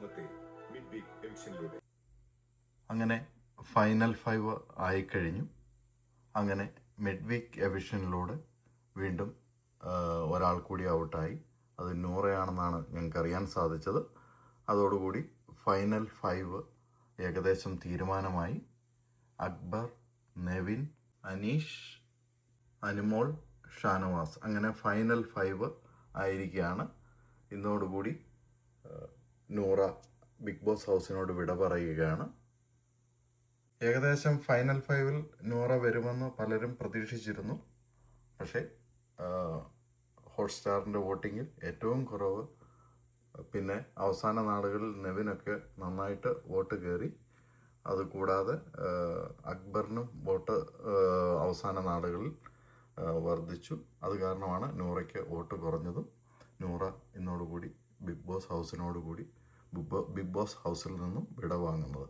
Mid week അങ്ങനെ final five ആയിക്കഴിഞ്ഞു. അങ്ങനെ മിഡ് വീക്ക് എവിഷനിലൂടെ വീണ്ടും ഒരാൾ കൂടി ഔട്ടായി അത് നൂറയാണെന്നാണ് ഞങ്ങൾക്ക് അറിയാൻ സാധിച്ചത്. അതോടുകൂടി ഫൈനൽ ഫൈവ് ഏകദേശം തീരുമാനമായി. അക്ബർ നെവിൻ അനീഷ് അനുമോൾ ഷാനവാസ്. അങ്ങനെ ഫൈനൽ ഫൈവ് ആയിരിക്കുകയാണ്. ഇന്നോടുകൂടി നൂറ ബിഗ് ബോസ് ഹൗസിനോട് വിട പറയുകയാണ്. ഏകദേശം ഫൈനൽ ഫൈവിൽ നൂറ വരുമെന്ന് പലരും പ്രതീക്ഷിച്ചിരുന്നു. പക്ഷേ ഹോട്ട്സ്റ്റാറിന്റെ വോട്ടിങ്ങിൽ ഏറ്റവും കുറവ് പിന്നെ അവസാന നാളുകളിൽ നെവിനൊക്കെ നന്നായിട്ട് വോട്ട് കയറി. അതുകൂടാതെ അക്ബറിനും വോട്ട് അവസാന നാളുകളിൽ വർദ്ധിച്ചു. അത് കാരണമാണ് നൂറയ്ക്ക് വോട്ട് കുറഞ്ഞതും. നൂറ ഇന്നോടുകൂടി ബോസ് ഹൗസിനോടുകൂടി ബിഗ് ബിഗ് ബോസ് ഹൗസിൽ നിന്നും വിട വാങ്ങുന്നത്